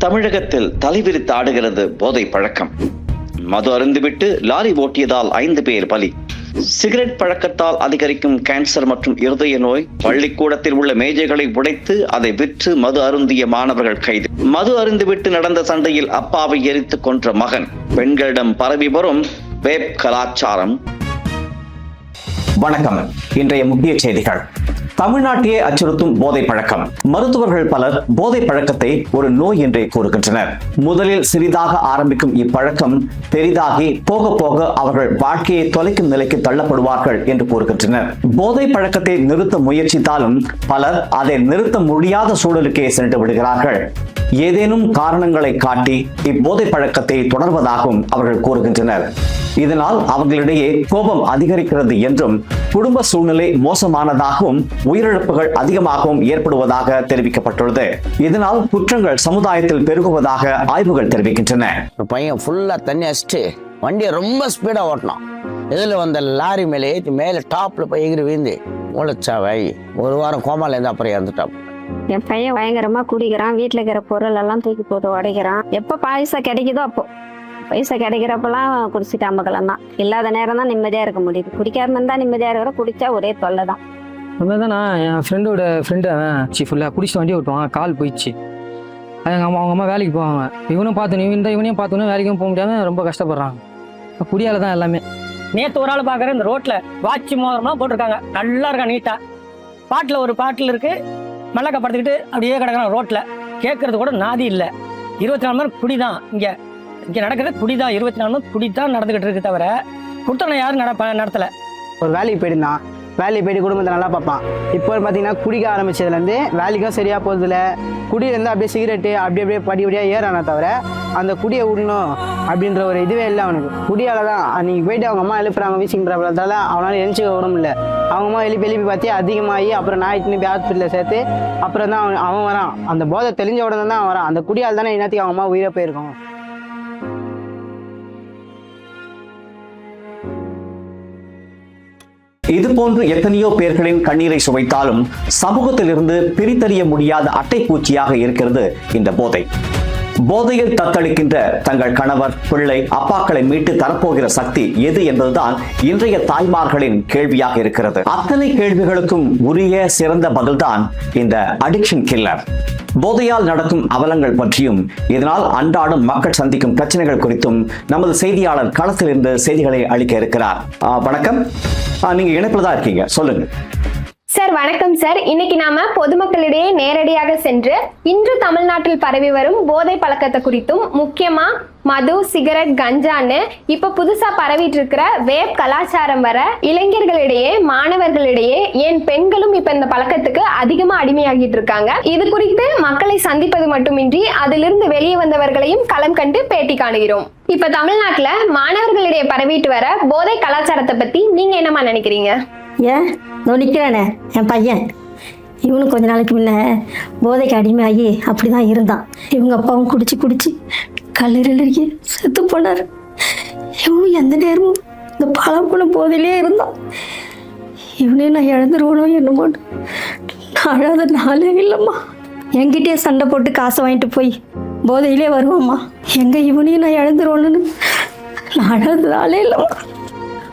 தமிழகத்தில் தலைவிரித்து ஆடுகிறது போதை பழக்கம். மது அருந்துவிட்டு லாரி ஓட்டியதால் ஐந்து பேர் பலி. சிகரெட் பழக்கத்தால் அதிகரிக்கும் கேன்சர் மற்றும் இருதய நோய். பள்ளிக்கூடத்தில் உள்ள மேஜைகளை உடைத்து அதை விற்று மது அருந்திய மாணவர்கள் கைது. மது அருந்துவிட்டு நடந்த சண்டையில் அப்பாவை எரித்துக் கொன்ற மகன். பெண்களிடம் பரவி வரும் வேப் கலாச்சாரம். வணக்கம். இன்றைய முக்கிய செய்திகள். தமிழ்நாட்டையே அச்சுறுத்தும் போதை பழக்கம் மருத்துவர்கள் பலர் போதை பழக்கத்தை ஒரு நோய் என்றே கூறுகின்றனர். முதலில் சிறிதாக ஆரம்பிக்கும் இப்பழக்கம் பெரிதாகி போக போக அவர்கள் வாழ்க்கையை தொலைக்கும் நிலைக்கு தள்ளப்படுவார்கள் என்று கூறுகின்றனர். போதை பழக்கத்தை நிறுத்த முயற்சித்தாலும் பலர் அதை நிறுத்த முடியாத சூழலுக்கே சென்று விடுகிறார்கள். ஏதேனும் காரணங்களை காட்டி இப்போதை பழக்கத்தை தொடர்வதாகவும் அவர்கள் கூறுகின்றனர். இதனால் அவர்களிடையே கோபம் அதிகரிக்கிறது என்றும் குடும்ப சூழ்நிலை மோசமானதாகவும் உயிரிழப்புகள் அதிகமாகவும் ஏற்படுவதாக தெரிவிக்கப்பட்டுள்ளது. இதனால் குற்றங்கள் சமுதாயத்தில் பெருகுவதாக ஆய்வுகள் தெரிவிக்கின்றன. ஒரு பையன் ஃபுல்லா தண்ணி அடிச்சுட்டு வண்டியை ரொம்ப ஸ்பீடா ஓட்டினான். இதில் வந்த லாரி மேலே ஏற்றி மேலே டாப்பில் போய் எகிரி வீழ்ந்து மூளைச்சாவை ஒரு வாரம் கோமால இருந்து அப்புறம் இறந்துட்டான். என் பையன் பயங்கரமா குடிக்கிறான். வீட்டுல இருக்கிற பொருள் எல்லாம் தூக்கி போட்டு உடைக்கிறான். எப்ப பைசா கிடைக்குதோ அப்போ. பைசா கிடைக்கிறப்பெல்லாம் குடிச்சிட்டு அம்மக்கெல்லாம் தான் இல்லாத நேரம் தான் நிம்மதியா இருக்க முடியுது. குடிக்காம இருந்தா நிம்மதியா இருக்கிற குடிச்சா ஒரே தொல்லை தான் உண்மைதானா என் ஃப்ரெண்டோட ஃப்ரெண்டு அவன். சி ஃபுல்லாக குடிச்சிட்டு வண்டி ஓட்டுவான். கால் போயிடுச்சு. அது எங்கள் அம்மா அவங்க அம்மா வேலைக்கு போவாங்க. இவனும் பார்த்து இந்த இவனையும் பார்த்தோன்னே வேலைக்கும் போக முடியாம ரொம்ப கஷ்டப்படுறாங்க. குடியால தான் எல்லாமே. நேத்து ஒரு ஆள் பாக்குறேன் இந்த ரோட்ல வாட்ச் மோதிரம்லாம் போட்டிருக்காங்க. நல்லா இருக்கா நீட்டா பாட்டுல ஒரு பாட்டில் இருக்கு. மல்லக்கா படுத்துக்கிட்டு அப்படியே கிடக்கிறான் ரோட்டில் கேட்கறது கூட நாதி இல்லை. இருபத்தி நாலு மணி குடி தான் இங்கே. இங்கே நடக்கிறது குடிதான் இருபத்தி நாலு மணி குடி தான் நடந்துக்கிட்டு இருக்கு தவிர குடுத்தனை யாரும் நட நடத்தலை. ஒரு வேலைக்கு போயிருந்தான். வேலைக்கு போயிட்டு குடும்பத்தை நல்லா பார்ப்பான். இப்போ பார்த்தீங்கன்னா குடிக்க ஆரம்பிச்சதுலேருந்து வேலைக்கும் சரியாக போகிறதில்ல குடியிலேருந்து அப்படியே சிகரெட்டு அப்படி அப்படியே படி படியாக ஏறானே தவிர அந்த குடியை விடணும் அப்படின்ற ஒரு இதுவே இல்லை அவனுக்கு. குடியால் தான் அன்றைக்கி போயிட்டு அவங்க அம்மா எழுப்புறாங்க வீசிங்கன்றதால அவனால் எழுச்சிக்க விட முடியல அவங்க அம்மா எழுப்பி எழுப்பி பார்த்து அதிகமாகி அப்புறம் ஞாயிற்று போய் ஹாஸ்பிட்டலில் சேர்த்து அப்புறம் தான் அவன் அவன் வரான். அந்த போதை தெளிஞ்ச உடனே தான் அவன் வரான். அந்த குடியால் தானே என்னத்துக்கு அவங்க அம்மா உயிரை போயிருக்கோம் இது போன்று எத்தனையோ பேர்களின் கண்ணீரை சுவைத்தாலும் சமூகத்திலிருந்து பிரித்தறிய முடியாத அட்டைப்பூச்சியாக இருக்கிறது இந்த போதை. போதையில் தத்தளிக்கின்ற தங்கள் கணவர் பிள்ளை அப்பாக்களை மீட்டு தரப்போகிற சக்தி எது என்பதுதான் இன்றைய தாய்மார்களின் கேள்வியாக இருக்கிறது. அத்தனை கேள்விகளுக்கும் உரிய சிறந்த பதில்தான் இந்த அடிக்ஷன் கில்லர் போதையால் நடக்கும் அவலங்கள் பற்றியும் இதனால் அன்றாடம் மக்கள் சந்திக்கும் பிரச்சனைகள் குறித்தும் நமது செய்தியாளர் களத்திலிருந்து செய்திகளை அளிக்க இருக்கிறார். வணக்கம். நீங்க இணைப்பில் தான் இருக்கீங்க. சொல்லுங்க. சார் வணக்கம் சார் இன்னைக்கு நாம பொதுமக்களிடையே நேரடியாக சென்று இன்று தமிழ்நாட்டில் பரவி வரும் போதை பழக்கத்தை குறித்தும் முக்கியமா மது சிகரெட் கஞ்சான்னு இப்ப புதுசா பரவிட்டு இருக்கிற வேப் கலாச்சாரம் வர இளைஞர்களிடையே மாணவர்களிடையே ஏன் பெண்களும் இப்ப இந்த பழக்கத்துக்கு அதிகமா அடிமையாகிட்டு இருக்காங்க? இது குறித்து மக்களை சந்திப்பது மட்டுமின்றி அதிலிருந்து வெளியே வந்தவர்களையும் களம் கண்டு பேட்டி காணுகிறோம். இப்ப தமிழ்நாட்டுல மாணவர்களிடையே பரவிட்டு வர போதை கலாச்சாரத்தை பத்தி நீங்க என்னமா நினைக்கிறீங்க? ஏன்? நான் நிற்கிறானே என் பையன். இவனும் கொஞ்ச நாளைக்கு முன்ன போதைக்கு அடிமையாகி அப்படிதான் இருந்தான். இவங்க அப்பாவும் குடிச்சு குடிச்சு கல்லூரியிலேயே செத்து போனார். இவனும் எந்த நேரமும் இந்த பழம் போதையிலே இருந்தான். இவனையும் நான் இழந்துருவனும் என்னமோன்னு அழாத நாளே இல்லைம்மா. என்கிட்டயே சண்டை போட்டு காசை வாங்கிட்டு போய் போதையிலே வருவாம்மா. எங்கே இவனையும் நான் இழந்துருவோன்னு நான் அழாத நாளே இல்லைம்மா.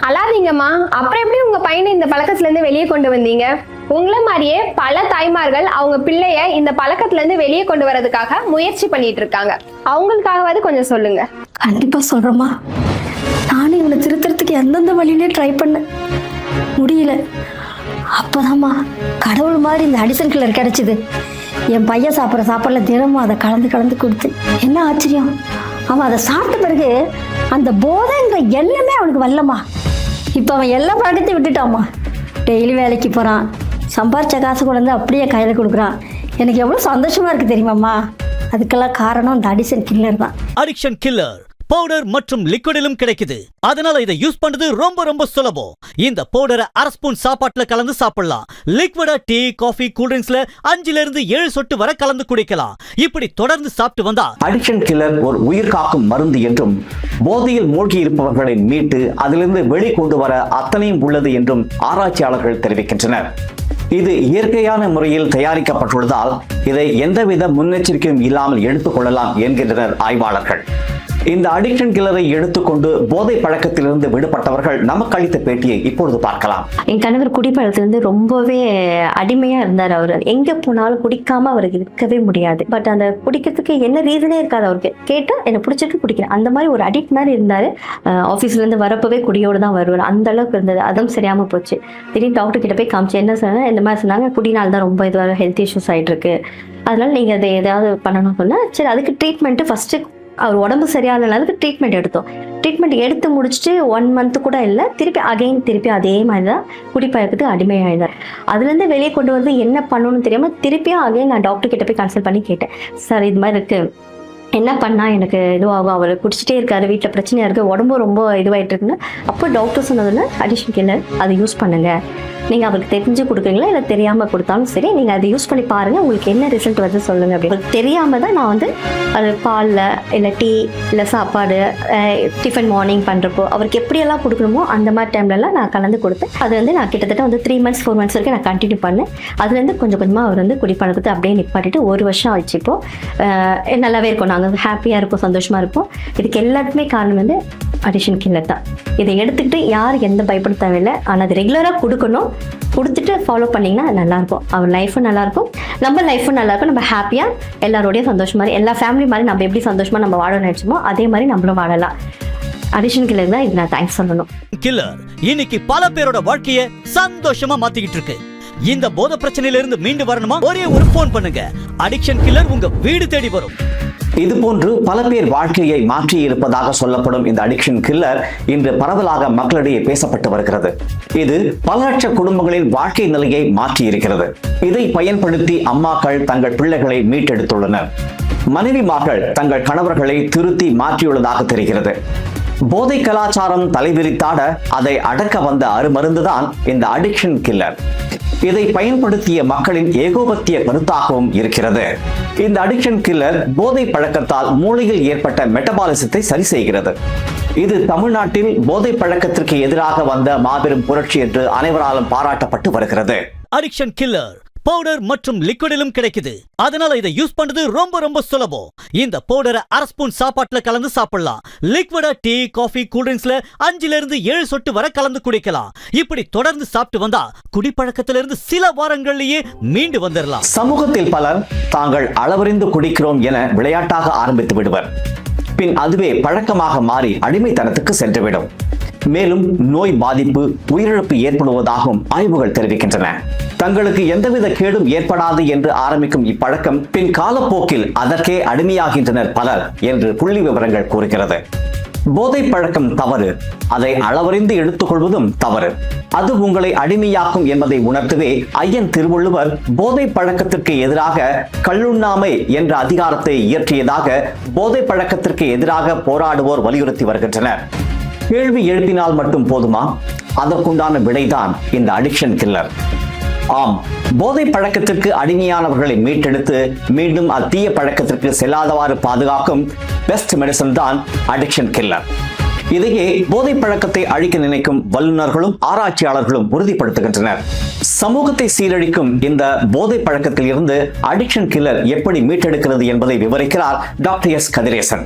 அழாதீங்கம்மா. அப்புறம் எப்படி உங்க பையனை இந்த பழக்கத்துல இருந்து வெளியே கொண்டு வந்தீங்க? உங்களை மாதிரியே பல தாய்மார்கள் அவங்க பிள்ளைய இந்த பழக்கத்துல இருந்து வெளியே கொண்டு வரதுக்காக முயற்சி பண்ணிட்டு இருக்காங்க. அவங்களுக்காகவாது கொஞ்சம் சொல்லுங்க. கண்டிப்பா சொல்றோமா நானும் இவனை திருத்துறதுக்கு எந்தெந்த வழியிலே ட்ரை பண்ணேன். முடியல. அப்போதாம்மா கடவுள் மாதிரி இந்த அடிசன் கிளர் கிடைச்சிது. என் பையன் சாப்பிட்ற சாப்பாடுல தினமும் அதை கலந்து கலந்து கொடுத்து என்ன ஆச்சரியம்? அவன் அதை சாப்பிட்ட பிறகு அந்த போதைங்கிற எண்ணமே அவனுக்கு வரலம்மா. இப்போ அவன் எல்லா பழக்கத்தையும் விட்டுட்டாம்மா. டெய்லி வேலைக்கு போகிறான் சம்பாரிச்ச காசு கொண்டு வந்து அப்படியே கையில் கொடுக்குறான். எனக்கு எவ்வளோ சந்தோஷமாக இருக்குது தெரியுமாம்மா. அதுக்கெல்லாம் காரணம் இந்த அடிஷன் கில்லர் தான். அடிக்ஷன் கில்லர் பவுடர் மற்றும் லிக்விடிலும் கிடைக்குது. அதனால இதை யூஸ் பண்றது ரொம்ப ரொம்ப சுலபம். இந்த பவுடரை அரை ஸ்பூன் சாப்பாட்டுல கலந்து சாப்பிடலாம். லிக்விடா டீ காஃபி கூல்ட்ரிங்க்ஸ்ல அஞ்சுல இருந்து ஏழு சொட்டு வரை கலந்து குடிக்கலாம். இப்படி தொடர்ந்து சாப்பிட்டு வந்தா அடிக்ஷன் கில்லர் ஒரு உயிர் காக்கும் மருந்து என்றும் போதையில் மூழ்கி இருப்பவர்களை மீட்டு அதிலிருந்து வெளிக்கொண்டு வர அத்தனையும் உள்ளது என்றும் ஆராய்ச்சியாளர்கள் தெரிவிக்கின்றனர். இது இயற்கையான முறையில் தயாரிக்கப்பட்டுள்ளதால் இதை எந்தவித முன்னெச்சரிக்கையும் இல்லாமல் எடுத்துக்கொள்ளலாம் என்கின்றனர் ஆய்வாளர்கள். இந்த அடிக்ஷன் கில்லரை எடுத்துக்கொண்டு போதை பழக்கத்திலிருந்து விடுபட்டவர்கள் நமக்கு அளித்த பேட்டியை இப்பொழுது பார்க்கலாம். என் கணவர் குடிப்பழத்திலிருந்து ரொம்பவே அடிமையாக இருந்தார் அவர். எங்கே போனாலும் குடிக்காம அவருக்கு இருக்கவே முடியாது. பட் அந்த குடிக்கிறதுக்கு என்ன ரீசனே இருக்காது அவருக்கு. கேட்டால் என்ன பிடிச்சிருக்கு குடிக்கிறேன். அந்த மாதிரி ஒரு அடிக்ட் மாதிரி இருந்தார். ஆஃபீஸ்லேருந்து வரப்பவே குடியோடு தான் வருவார். அந்த அளவுக்கு இருந்தது. அதுவும் சரியாமல் போச்சு. திடீர்னு டாக்டர் கிட்ட போய் காமிச்சு என்ன சொன்னா? இந்த மாதிரி சொன்னாங்க. குடினால தான் ரொம்ப இதுவாக ஹெல்த் இஷ்யூஸ் ஆயிட்டு இருக்கு. அதனால நீங்கள் அதை ஏதாவது பண்ணணும் சொன்னால் சரி அதுக்கு ட்ரீட்மெண்ட்டு ஃபஸ்ட்டு அவர் உடம்பு சரியாகல அதுக்கு ட்ரீட்மெண்ட் எடுத்தோம். ட்ரீட்மெண்ட் எடுத்து முடிச்சுட்டு ஒன் மந்த் கூட இல்லை திருப்பி அகைன் திருப்பி அதே மாதிரி தான் குடிப்பழக்கத்துக்கு அடிமையாயிட்டார் அதுலேருந்து வெளியே கொண்டு வந்து என்ன பண்ணணும்னு தெரியாமல் திருப்பியும் அகைன் நான் டாக்டர் கிட்ட போய் கன்சல்ட் பண்ணி கேட்டேன். சார் இது மாதிரி இருக்குது என்ன பண்ணால் எனக்கு இதுவாகும்? அவர் குடிச்சிட்டே இருக்காரு வீட்டில் பிரச்சனையாக இருக்குது உடம்பு ரொம்ப இதுவாகிட்டு இருக்குன்னு அப்போ டாக்டர் சொன்னதில் அடிஷன் கில்லர் அதை யூஸ் பண்ணுங்கள் நீங்கள் அவருக்கு தெரிஞ்சு கொடுக்குறீங்களா? இல்லை தெரியாமல் கொடுத்தாலும் சரி நீங்கள் அதை யூஸ் பண்ணி பாருங்கள் உங்களுக்கு என்ன ரிசல்ட் வருது சொல்லுங்கள் அப்படி தெரியாமல் தான் நான் வந்து அது பாலில் இல்லை டீ இல்லை சாப்பாடு டிஃபன் மார்னிங் பண்ணுறப்போ அவருக்கு எப்படியெல்லாம் கொடுக்கணுமோ அந்த மாதிரி டைம்லலாம் நான் கலந்து கொடுத்தேன். அது வந்து நான் கிட்டத்தட்ட வந்து த்ரீ மந்த்ஸ் ஃபோர் மந்த்ஸ் வரைக்கும் நான் கண்டினியூ பண்ணேன். அதுலேருந்து கொஞ்சம் கொஞ்சமாக அவர் வந்து குடிப்பழக்கத்தை அப்படியே நிப்பாட்டிட்டு ஒரு வருஷம் ஆச்சு இப்போ. நல்லாவே இருக்கும். நாங்கள் ஹாப்பியாக இருப்போம் சந்தோஷமாக இருப்போம். இதுக்கு எல்லாத்துக்குமே காரணம் வந்து அடிஷன் கில்லர் தான். இதை எடுத்துக்கிட்டு யார் எந்த பயப்பட தேவையில்லை ஆனால் அது ரெகுலராக கொடுக்கணும். கொடுத்துட்டு ஃபாலோ பண்ணிங்கன்னா அது நல்லாயிருக்கும். அவர் லைஃப்பும் நல்லாயிருக்கும். நம்ம லைஃப்பும் நல்லாயிருக்கும். நம்ம ஹாப்பியாக எல்லாரோடையும் சந்தோஷமா இருக்கும் எல்லா ஃபேமிலி மாதிரி நம்ம எப்படி சந்தோஷமாக நம்ம வாழ நினச்சோமோ அதே மாதிரி நம்மளும் வாழலாம். அடிஷன் கில்லர் தான் இது நான் தேங்க்ஸ் சொல்லணும். கில்லர் இன்னைக்கு பல பேரோட வாழ்க்கையை சந்தோஷமா மாத்திக்கிட்டு இருக்கு. இந்த போத பிரச்சனையில இருந்து மீண்டு வரணுமா? ஒரே ஒரு போன் பண்ணுங்க. அடிக்ஷன் கில்லர் உங்க வீடு தேடி வரும். இதுபோன்று பல பேர் வாழ்க்கையை மாற்றி இருப்பதாக சொல்லப்படும் இந்த அடிக்ஷன் கில்லர் இன்று பரவலாக மக்களிடையே பேசப்பட்டு வருகிறது. இது பல லட்ச குடும்பங்களின் வாழ்க்கை நிலையை மாற்றி இருக்கிறது இதை பயன்படுத்தி அம்மாக்கள் தங்கள் பிள்ளைகளை மீட்டெடுத்துள்ளனர். மனைவிமார்கள் தங்கள் கணவர்களை திருத்தி மாற்றியுள்ளதாக தெரிகிறது. போதை கலாச்சாரம் தலைவிரித்தாட அதை அடக்க வந்த அருமருந்துதான் இந்த அடிக்ஷன் கில்லர் இதை பயன்படுத்திய மக்களின் ஏகோபத்திய கருத்தாகவும் இருக்கிறது. இந்த அடிக்ஷன் கில்லர் போதை பழக்கத்தால் மூளையில் ஏற்பட்ட மெட்டபாலிசத்தை சரி செய்கிறது. இது தமிழ்நாட்டில் போதை பழக்கத்திற்கு எதிராக வந்த மாபெரும் புரட்சி என்று அனைவராலும் பாராட்டப்பட்டு வருகிறது. அடிக்ஷன் கில்லர் பவுடர் மற்றும் லிக்விடிலும் கிடைக்குது. அதனால இதை யூஸ் பண்றது ரொம்ப ரொம்ப சுலபம். இந்த பவுடரை அரை ஸ்பூன் சாப்பாட்டுல கலந்து சாப்பிடலாம். லிக்விடா டீ காஃபி கூல்ட்ரிங்க்ஸ்ல அஞ்சுல இருந்து ஏழு சொட்டு வரை கலந்து குடிக்கலாம். இப்படி தொடர்ந்து சாப்பிட்டு வந்தா குடிப்பழக்கத்திலிருந்து சில வாரங்கள்லயே மீண்டு வந்துடலாம் சமூகத்தில் பலர் தாங்கள் அளவறிந்து குடிக்கிறோம் என விளையாட்டாக ஆரம்பித்து விடுவர். பின் அதுவே பழக்கமாக மாறி அடிமைத்தனத்துக்கு சென்றுவிடும். மேலும் நோய் பாதிப்பு உயிரிழப்பு ஏற்படுவதாகவும் ஆய்வுகள் தெரிவிக்கின்றன. தங்களுக்கு எந்தவித கேடும் ஏற்படாது என்று ஆரம்பிக்கும் இப்பழக்கம் பின் காலப்போக்கில் அதற்கே அடிமையாகின்றனர் பலர் என்று புள்ளி விவரங்கள் கூறுகிறது. போதை பழக்கம் தவறு. அதை அளவறிந்து எடுத்துக்கொள்வதும் தவறு. அது உங்களை அடிமையாக்கும் என்பதை உணர்த்தவே ஐயன் திருவள்ளுவர் போதை பழக்கத்திற்கு எதிராக கள்ளுண்ணாமை என்ற அதிகாரத்தை இயற்றியதாக போதை பழக்கத்திற்கு எதிராக போராடுவோர் வலியுறுத்தி வருகின்றனர். கேள்வி எழுப்பினால் மட்டும் போதுமா? அதற்குண்டான விடைதான் இந்த அடிக்ஷன் கில்லர் ஆம். போதை பழக்கத்திற்கு அடிமையானவர்களை மீட்டெடுத்து மீண்டும் அத்தீய பழக்கத்திற்கு செல்லாதவாறு பாதுகாக்கும் பெஸ்ட் மெடிசன் தான் அடிக்ஷன் கில்லர் இதையே போதை பழக்கத்தை அழிக்க நினைக்கும் வல்லுநர்களும் ஆராய்ச்சியாளர்களும் உறுதிப்படுத்துகின்றனர். சமூகத்தை சீரழிக்கும் இந்த போதை பழக்கத்தில் இருந்து அடிக்ஷன் கில்லர் எப்படி மீட்டெடுக்கிறது என்பதை விவரிக்கிறார் டாக்டர் எஸ் கதிரேசன்.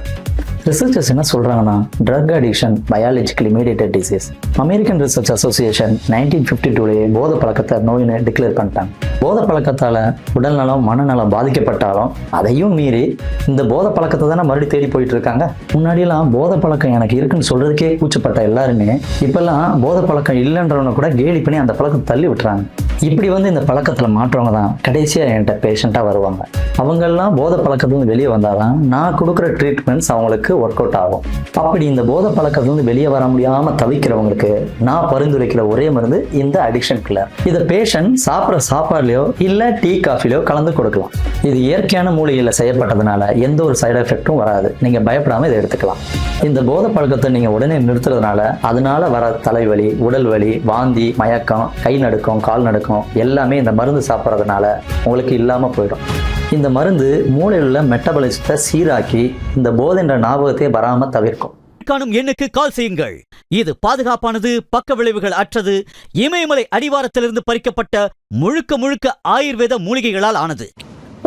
ரிசர்ச்சர்ஸ் என்ன சொல்கிறாங்கன்னா drug addiction biologically mediated disease American research association nineteen fifty டூலேயே போத பழக்கத்தை நோயின்னு டிக்ளேர் பண்ணிட்டாங்க போத பழக்கத்தால் உடல்நலம் மனநலம் பாதிக்கப்பட்டாலும் அதையும் மீறி இந்த போத பழக்கத்தை தானே மறுபடியும் தேடி போயிட்டு இருக்காங்க முன்னாடியெல்லாம் போத பழக்கம் எனக்கு இருக்குன்னு சொல்கிறதுக்கே கூச்சப்பட்ட எல்லாருமே இப்போல்லாம் போத பழக்கம் இல்லைன்றவனை கூட கேலி பண்ணி அந்த பழக்கத்தை தள்ளி விட்டுறாங்க. இப்படி வந்து இந்த பழக்கத்தில் மாற்றவங்க தான் கடைசியாக என்கிட்ட பேஷண்ட்டாக வருவாங்க. அவங்கெல்லாம் போத பழக்கத்துலேருந்து வெளியே வந்தாதான் நான் கொடுக்குற ட்ரீட்மெண்ட்ஸ் அவங்களுக்கு ஒர்க் அவுட் ஆகும். அப்படி இந்த போதை பழக்கத்துலேருந்து வெளியே வர முடியாமல் தவிக்கிறவங்களுக்கு நான் பரிந்துரைக்கிற ஒரே மருந்து இந்த அடிக்ஷன் கிளர் இதை பேஷண்ட் சாப்பிட்ற சாப்பாடுலையோ இல்லை டீ காஃபிலையோ கலந்து கொடுக்கலாம். இது இயற்கையான மூலிகையில் செய்யப்பட்டதுனால எந்த ஒரு சைடு எஃபெக்ட்டும் வராது. நீங்கள் பயப்படாமல் இதை எடுத்துக்கலாம். இந்த போதை பழக்கத்தை நீங்கள் உடனே நிறுத்துறதுனால அதனால வர தலைவலி உடல் வலி வாந்தி மயக்கம் கை நடுக்கம் கால் நடுக்கம் எல்லாமே இந்த மருந்து சாப்பிட்றதுனால உங்களுக்கு இல்லாமல் போயிடும். இந்த மருந்து மூளையில் உள்ள மெட்டபாலிசத்தை சீராக்கி இந்த போதைன்ற ஞாபகத்தை வராமல் தவிர்க்கும். காணும் எண்ணுக்கு கால் செய்யுங்கள். இது பாதுகாப்பானது பக்க விளைவுகள் அற்றது இமயமலை அடிவாரத்திலிருந்து பறிக்கப்பட்ட முழுக்க முழுக்க ஆயுர்வேத மூலிகைகளால் ஆனது.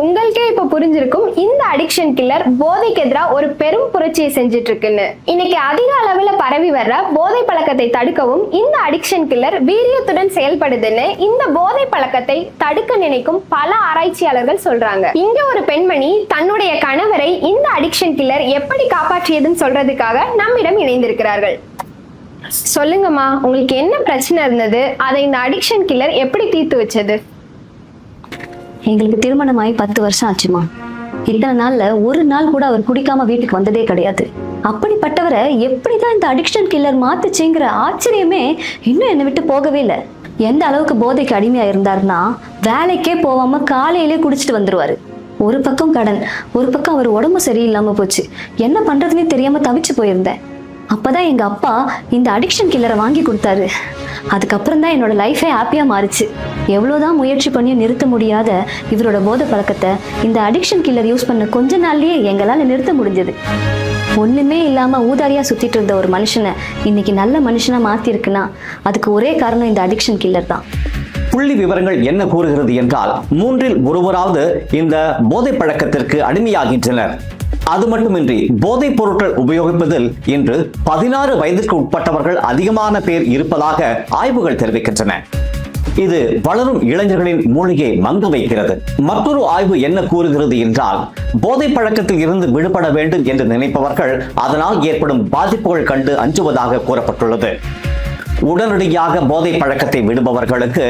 உங்களுக்கே இப்ப புரிஞ்சிருக்கும் இந்த அடிக்ஷன் கில்லர் போதைக்கு எதிராக ஒரு பெரும் புரட்சியை செஞ்சுட்டு இருக்குன்னு இன்னைக்கு அதிக அளவுல பரவி வர்ற போதை பழக்கத்தை தடுக்கவும் இந்த அடிக்ஷன் கில்லர் வீரியத்துடன் செயல்படுதுன்னு இந்த போதை பழக்கத்தை தடுக்க நினைக்கும் பல ஆராய்ச்சியாளர்கள் சொல்றாங்க. இங்க ஒரு பெண்மணி தன்னுடைய கணவரை இந்த அடிக்ஷன் கில்லர் எப்படி காப்பாற்றியதுன்னு சொல்றதுக்காக நம்மிடம் இணைந்திருக்கிறார்கள். சொல்லுங்கம்மா உங்களுக்கு என்ன பிரச்சனை இருந்தது? அதை இந்த அடிக்ஷன் கில்லர் எப்படி தீர்த்து வச்சது? எங்களுக்கு திருமணம் ஆகி பத்து வருஷம் ஆச்சுமா. இத்தனை நாள்ல ஒரு நாள் கூட அவர் குடிக்காம வீட்டுக்கு வந்ததே கிடையாது. அப்படிப்பட்டவரை எப்படிதான் இந்த அடிக்ஷன் கில்லர் மாத்துச்சுங்கிற ஆச்சரியமே இன்னும் என்னை விட்டு போகவே இல்லை. எந்த அளவுக்கு போதைக்கு அடிமையா இருந்தாருன்னா வேலைக்கே போகாம காலையிலே குடிச்சிட்டு வந்துருவாரு. ஒரு பக்கம் கடன் ஒரு பக்கம் அவர் உடம்பு சரியில்லாம போச்சு. என்ன பண்றதுன்னே தெரியாம தவிச்சு போயிருந்தேன். அப்பதான் எங்க அப்பா இந்த அடிக்ஷன் கில்லரை வாங்கி கொடுத்தாரு. அதுக்கப்புறம் தான் என்னோட லைஃபே ஹாப்பியா மாறுச்சு. எவ்வளவுதான் முயற்சி பண்ணியும் நிறுத்த முடியாத இவரோட போதை பழக்கத்தை இந்த அடிக்ஷன் கில்லர் யூஸ் பண்ண கொஞ்ச நாள்லயே எங்களால நிறுத்த முடிஞ்சது. ஒண்ணுமே இல்லாம ஊதாரியா சுத்திட்டு இருந்த ஒரு மனுஷனை இன்னைக்கு நல்ல மனுஷனாக மாற்றிருக்குன்னா அதுக்கு ஒரே காரணம் இந்த அடிக்ஷன் கில்லர் தான். புள்ளி விவரங்கள் என்ன கூறுகிறது என்றால் மூன்றில் ஒருவராவது இந்த போதை பழக்கத்திற்கு அடிமையாகின்றனர். அது மட்டுமின்றி போதைப் பொருட்கள் உபயோகிப்பதில் இன்று பதினாறு வயதிற்கு உட்பட்டவர்கள் அதிகமான பேர் இருப்பதாக ஆய்வுகள் தெரிவிக்கின்றன. இது வளரும் இளைஞர்களின் மூளையை மங்க வைக்கிறது. மற்றொரு ஆய்வு என்ன கூறுகிறது என்றால் போதை பழக்கத்தில் இருந்து விடுபட வேண்டும் என்று நினைப்பவர்கள் அதனால் ஏற்படும் பாதிப்புகள் கண்டு அஞ்சுவதாக கூறப்பட்டுள்ளது. உடனடியாக போதை பழக்கத்தை விடுபவர்களுக்கு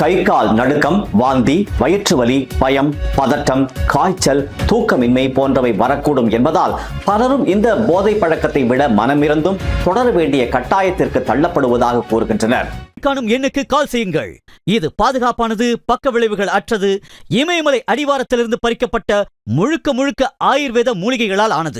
கை கால் நடுக்கம் வாந்தி வயிற்று வலி பயம் பதட்டம் காய்ச்சல் தூக்கமின்மை போன்றவை வரக்கூடும் என்பதால் பலரும் இந்த போதை பழக்கத்தை விட மனமிருந்தும் தொடர வேண்டிய கட்டாயத்திற்கு தள்ளப்படுவதாக கூறுகின்றனர். காணும் எண்ணுக்கு கால் செய்யுங்கள். இது பாதுகாப்பானது பக்க விளைவுகள் அற்றது இமயமலை அடிவாரத்திலிருந்து பறிக்கப்பட்ட முழுக்க முழுக்க ஆயுர்வேத மூலிகைகளால் ஆனது.